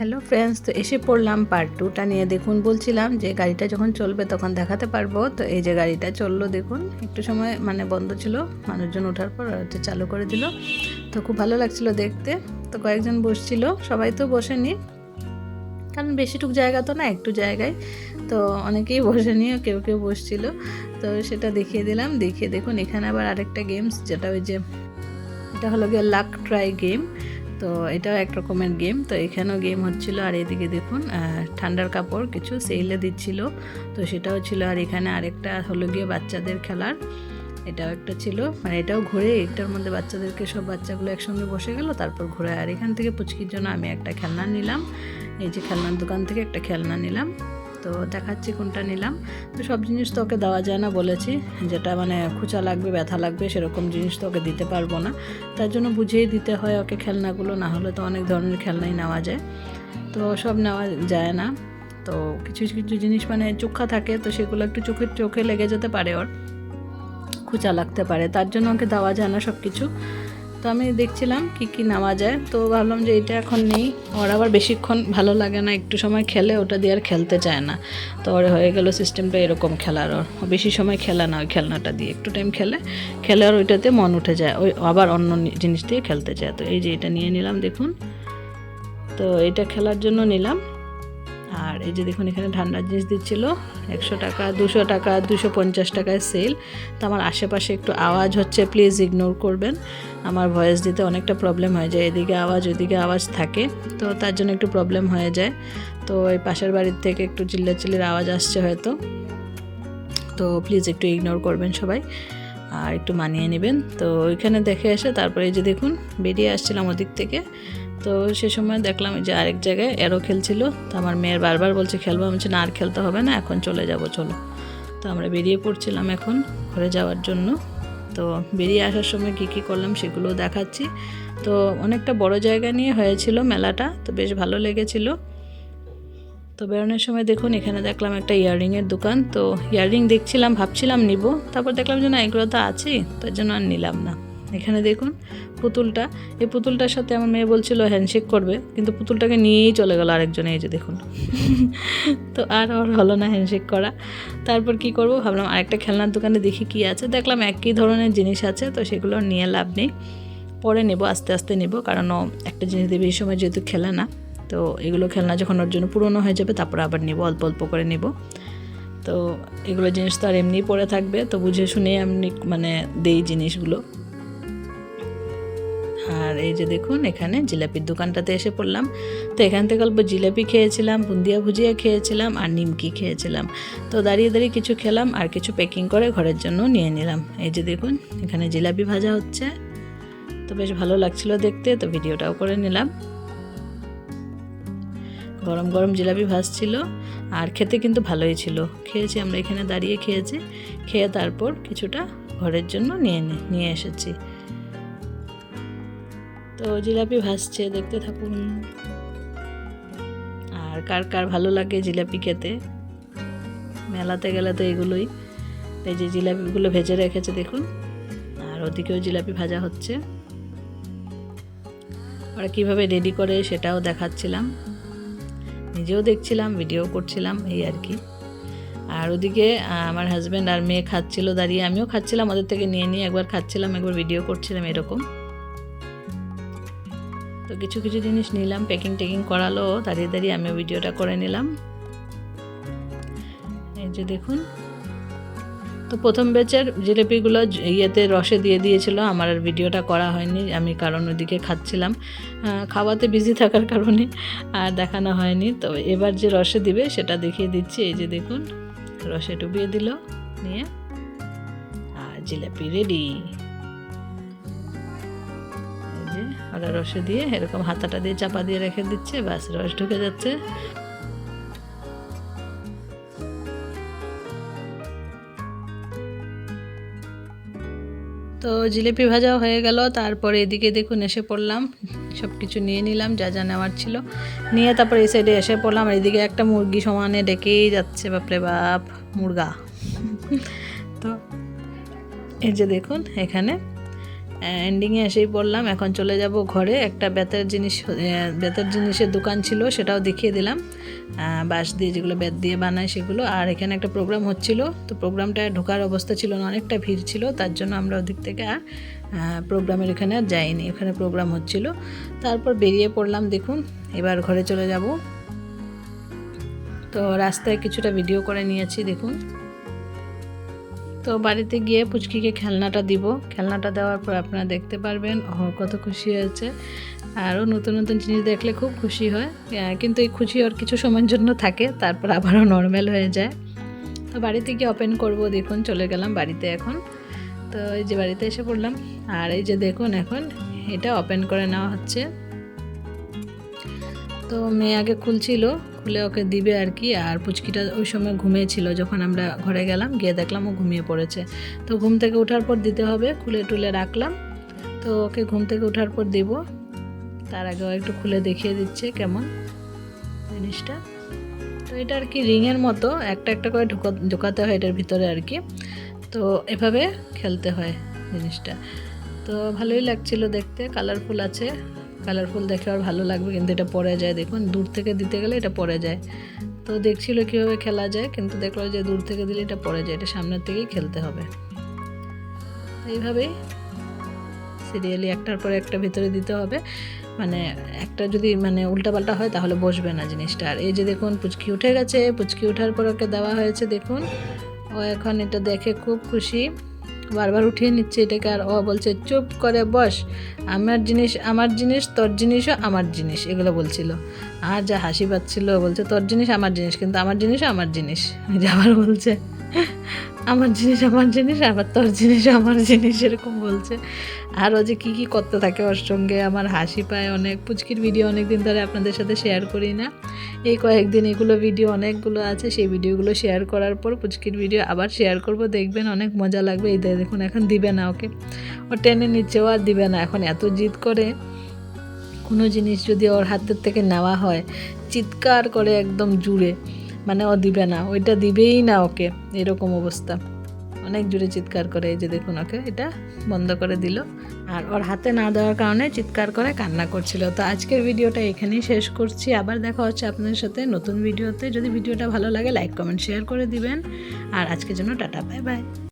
Hello friends তো এসে পড়লাম পার্ট টুটা নিয়ে। দেখুন, বলছিলাম যে গাড়িটা যখন চলবে তখন দেখাতে পারব। তো এই যে গাড়িটা চলল, দেখুন, একটু সময় মানে বন্ধ ছিল। মানুষজন ওঠার পর হচ্ছে চালু করে দিল। তো খুব ভালো লাগছিল দেখতে। তো কয়েকজন বসছিল, সবাই তো বসেনি। কারণ বেশিটুক জায়গা তো না, একটু জায়গায়। তো অনেকেই বসেনি, কেউ কেউ বসছিল। তো সেটা দেখিয়ে দিলাম। দেখিয়ে দেখুন, এখানে আবার আরেকটা গেমস যেটা ওই যে, এটা হলো গিয়ে লাক ট্রাই গেম তো এটাও এক রকমের গেম। তো এখানেও গেম হচ্ছিল, আর এদিকে দেখুন ঠান্ডার কাপড়, কিছু সেলে দিচ্ছিল। তো সেটাও ছিল, আর এখানে আরেকটা হলো গিয়ে বাচ্চাদের খেলার, এটাও একটা ছিল। মানে এটাও ঘুরে, এটার মধ্যে বাচ্চাদেরকে সব বাচ্চাগুলো একসঙ্গে বসে গেল, তারপর ঘুরে। আর এখান থেকে পুচকির জন্য আমি একটা খেলনা নিলাম। এই যে খেলনার দোকান থেকে একটা খেলনা নিলাম। তো দেখাচ্ছি কোনটা নিলাম। তো সব জিনিস তো ওকে দেওয়া যায় না বলেছি, যেটা মানে খুচা লাগবে, ব্যথা লাগবে, সেরকম জিনিস তো ওকে দিতে পারব না। তার জন্য বুঝিয়ে দিতে হয় ওকে খেলনাগুলো, না হলে তো অনেক ধরনের খেলনাই নেওয়া যায়। তো সব নেওয়া যায় না। তো কিছু কিছু জিনিস মানে চোখা থাকে, তো সেগুলো একটু চোখে চোখে লেগে যেতে পারে ওর। খুচা লাগতে পারে, তার জন্য ওকে দেওয়া যায় না সব কিছু তো আমি দেখছিলাম কি কি নেওয়া যায়। তো ভাবলাম যে এটা এখন নেই। ওর আবার বেশিক্ষণ ভালো লাগে না, একটু সময় খেলে ওটা দিয়ে আর খেলতে চায় না। তো ওর হয়ে গেল সিস্টেমটা এরকম খেলার ওর। বেশি সময় খেলে না ওই খেলনাটা দিয়ে। একটু টাইম খেলে খেলে আর ওইটাতে মন উঠে যায়। ওই আবার অন্য জিনিস দিয়ে খেলতে চায়। তো এই যে এটা নিয়ে নিলাম, দেখুন। তো এটা খেলার জন্য নিলাম। আর এই যে দেখুন, এখানে ঠান্ডার জিনিস দিচ্ছিল, একশো টাকা, দুশো টাকা, দুশো পঞ্চাশ টাকায় সেল তো আমার আশেপাশে একটু আওয়াজ হচ্ছে প্লিজ ইগনোর করবেন। আমার ভয়েস দিতে অনেকটা প্রবলেম হয়ে যায়, এদিকে আওয়াজ ওদিকে আওয়াজ থাকে। তো তার জন্য একটু প্রবলেম হয়ে যায়। তো এই পাশের বাড়ির থেকে একটু চিল্লাচিল্লির আওয়াজ আসছে হয়তো। তো প্লিজ একটু ইগনোর করবেন সবাই, আর একটু মানিয়ে নেবেন। তো ওইখানে দেখে এসে তারপরে যে দেখুন, বেরিয়ে আসছিলাম ওদিক থেকে। তো সে সময় দেখলাম যে আরেক জায়গায় এরো খেলছিল, তো আমার মেয়ের বারবার বলছে, খেলব? আমি না, আর খেলতে হবে না, এখন চলে যাব, চলো। তো আমরা বেরিয়ে পড়ছিলাম এখন ঘরে যাওয়ার জন্য। তো বেরিয়ে আসার সময় কী কী করলাম সেগুলো দেখাচ্ছি। তো অনেকটা বড় জায়গা নিয়ে হয়েছিল মেলাটা, তো বেশ ভালো লেগেছিল। তো বেরোনোর সময় দেখুন, এখানে দেখলাম একটা ইয়াররিংয়ের দোকান। তো ইয়াররিং দেখছিলাম, ভাবছিলাম নিব, তারপর দেখলাম যে না, এগুলো তো আছেই, তার জন্য আর নিলাম না। এখানে দেখুন পুতুলটা। এই পুতুলটার সাথে আমার মেয়ে বলছিল হ্যান্ডশেক করবে, কিন্তু পুতুলটাকে নিয়েই চলে গেল আরেকজনে, এই যে দেখুন। তো আর ওর হলো না হ্যান্ডশেক করা। তারপর কি করব? ভাবলাম আরেকটা খেলনার দোকানে দেখি কি আছে। দেখলাম একই ধরনের জিনিস আছে, তো সেগুলো নিয়ে লাভ নেই। পরে নেব, আস্তে আস্তে নেব, কারণ একটা জিনিস দেবে এই সময় যেহেতু খেলে না। তো এগুলো খেলনা যখন ওর জন্য পুরনো হয়ে যাবে, তারপর আবার নেব, অল্প অল্প করে নেব। তো এগুলো জিনিস তো আর এমনিই পড়ে থাকবে, তো বুঝে শুনে আমি মানে দেই জিনিসগুলো। এই যে দেখুন, এখানে জিলাপির দোকানটাতে এসে পড়লাম। তো এখান থেকে অল্প জিলাপি খেয়েছিলাম, বুন্দিয়া ভুজিয়া খেয়েছিলাম আর নিমকি খেয়েছিলাম। তো দাঁড়িয়ে দাঁড়িয়ে কিছু খেলাম আর কিছু প্যাকিং করে ঘরের জন্য নিয়ে নিলাম। এই যে দেখুন, এখানে জিলাপি ভাজা হচ্ছে। তো বেশ ভালো লাগছিল দেখতে, তো ভিডিওটাও করে নিলাম। গরম গরম জিলাপি ভাজছিল আর খেতে কিন্তু ভালোই ছিল। খেয়েছি, আমরা এখানে দাঁড়িয়ে খেয়েছি। খেয়ে তারপর কিছুটা ঘরের জন্য নিয়ে নিয়ে এসেছি। তো জিলাপি ভাসছে দেখতে থাকুন। আর কার কার ভালো লাগে জিলাপি খেতে? মেলাতে গেলে তো এগুলোই। এই যে জিলাপিগুলো ভেজে রেখেছে, দেখুন। আর ওদিকেও জিলাপি ভাজা হচ্ছে। ওরা কীভাবে রেডি করে সেটাও দেখাচ্ছিলাম। নিজেও দেখছিলাম, ভিডিও করছিলাম, এই আর কি। আর ওদিকে আমার হাজব্যান্ড আর মেয়ে খাচ্ছিল, দাঁড়িয়ে আমিও খাচ্ছিলাম, ওদের থেকে নিয়ে নিয়ে একবার খাচ্ছিলাম, একবার ভিডিও করছিলাম এরকম। তো কিছু কিছু জিনিস নিলাম প্যাকিং ট্যাকিং করালো, দাঁড়িয়ে দাঁড়িয়ে আমি ভিডিওটা করে নিলাম। এই যে দেখুন। তো প্রথম ব্যাচের জিলেপিগুলো ইয়েতে রসে দিয়ে দিয়েছিল, আমার আর ভিডিওটা করা হয়নি, আমি কারণ ওদিকে খাচ্ছিলাম। খাওয়াতে বিজি থাকার কারণে আর দেখানো হয়নি। তো এবার যে রসে দিবে, সেটা দেখিয়ে দিচ্ছি। এই যে দেখুন, রসে ডুবিয়ে দিল, নিয়ে, আর জিলাপি রেডি রসে দিয়ে এরকম হাতাটা দিয়ে চাপা দিয়ে রেখে দিচ্ছে বাস রস ঢুকে যাচ্ছে। তো জিলিপি ভাজাও হয়ে গেল, তারপরে এদিকে দেখুন এসে পড়লাম সব কিছু নিয়ে নিলাম, যা যা নেওয়ার ছিল। নিয়ে তারপর এই সাইডে এসে পড়লাম এদিকে একটা মুরগি সমানে ডেকেই যাচ্ছে, বাপরে বাপ, মুরগা। তো এই যে দেখুন, এখানে এন্ডিংয়ে এসেই পড়লাম, এখন চলে যাব ঘরে। একটা বেতের জিনিস বেতের জিনিসের দোকান ছিল, সেটাও দেখিয়ে দিলাম। বাঁশ দিয়ে যেগুলো বেত দিয়ে বানায় সেগুলো। আর এখানে একটা প্রোগ্রাম হচ্ছিল, তো প্রোগ্রামটা ঢোকার অবস্থা ছিল না, অনেকটা ভিড় ছিল, তার জন্য আমরা ওদিক থেকে আর প্রোগ্রামের এখানে আর যাইনি। এখানে প্রোগ্রাম হচ্ছিল। তারপর বেরিয়ে পড়লাম, দেখুন, এবার ঘরে চলে যাব। তো রাস্তায় কিছুটা ভিডিও করে নিয়েছি, দেখুন। তো বাড়িতে গিয়ে পুচকিকে খেলনাটা দিব। খেলনাটা দেওয়ার পর আপনারা দেখতে পারবেন ও কত খুশি হয়েছে। আরও নতুন নতুন জিনিস দেখলে খুব খুশি হয়। কিন্তু এই খুশি ওর কিছু সময়ের জন্য থাকে, তারপর আবারও নর্মাল হয়ে যায়। তো বাড়িতে গিয়ে ওপেন করব, দেখুন, চলে গেলাম বাড়িতে এখন। তো এই যে বাড়িতে এসে পড়লাম। আর এই যে দেখুন এখন, এটা ওপেন করে নেওয়া হচ্ছে। তো মেয়ে আগে খুলছিল খুলে ওকে দিবে আর কি, আর পুচকিটা ওই সময় ঘুমিয়েছিল, যখন আমরা ঘরে গেলাম, গিয়ে দেখলাম ও ঘুমিয়ে পড়েছে। তো ঘুম থেকে ওঠার পর দিতে হবে, খুলে টুলে রাখলাম। তো ওকে ঘুম থেকে ওঠার পর দিব। তার আগে একটু খুলে দেখিয়ে দিচ্ছে কেমন জিনিসটা। তো এটা আর কি রিংয়ের মতো, একটা একটা করে ঢোকা, ঢোকাতে হয় এটার ভিতরে আর কি। তো এভাবে খেলতে হয় জিনিসটা। তো ভালোই লাগছিল দেখতে, কালারফুল আছে। কালারফুল দেখে আর ভালো লাগবে, কিন্তু এটা পড়ে যায়। দেখুন, দূর থেকে দিতে গেলে এটা পড়ে যায়। তো দেখছিল কীভাবে খেলা যায়, কিন্তু দেখল যে দূর থেকে দিলে এটা পড়ে যায়, এটা সামনের থেকেই খেলতে হবে। এইভাবেই সিরিয়ালি একটার পর একটা ভিতরে দিতে হবে। মানে একটা যদি মানে উল্টাপাল্টা হয়, তাহলে বসবে না জিনিসটা। আর এই যে দেখুন, পুচকি উঠে গেছে। পুচকি ওঠার পর ওকে দেওয়া হয়েছে, দেখুন। ও এখন এটা দেখে খুব খুশি। বারবার উঠিয়ে নিচ্ছে এটাকে আর ও বলছে, চুপ করে বস। আমার জিনিস আমার জিনিস, তোর জিনিসও আমার জিনিস, এগুলো বলছিল। আর যা হাসি পাচ্ছিল বলছে, তোর জিনিস আমার জিনিস, কিন্তু আমার জিনিসও আমার জিনিস। আবার বলছে। আমার জিনিস আমার জিনিস, আবার তোর জিনিস আমার জিনিস এরকম বলছে। আর ও যে কী কী করতে থাকে ওর সঙ্গে, আমার হাসি পায় অনেক। পুচকির ভিডিও অনেক দিন ধরে আপনাদের সাথে শেয়ার করি না। এই কয়েকদিন এগুলো ভিডিও অনেকগুলো আছে, সেই ভিডিওগুলো শেয়ার করার পর পুচকির ভিডিও আবার শেয়ার করব। দেখবেন অনেক মজা লাগবে। এই দেখুন, এখন দিবে না ওকে। ও টেনে নিচ্ছেও আর দিবে না। এখন এত জিদ করে কোনো জিনিস যদি ওর হাতের থেকে নেওয়া হয়, চিৎকার করে একদম জুড়ে। মানে ও দিবে না, ওইটা দিবেই না ওকে, এরকম অবস্থা। অনেক জোরে চিৎকার করে এই যে দেখুন ওকে, এটা বন্ধ করে দিল। আর ওর হাতে না দেওয়ার কারণে চিৎকার করে কান্না করছিল। তো আজকের ভিডিওটা এখানেই শেষ করছি। আবার দেখা হচ্ছে আপনাদের সাথে নতুন ভিডিওতে। যদি ভিডিওটা ভালো লাগে লাইক কমেন্ট শেয়ার করে দিবেন। আর আজকের জন্য টাটা বাই বাই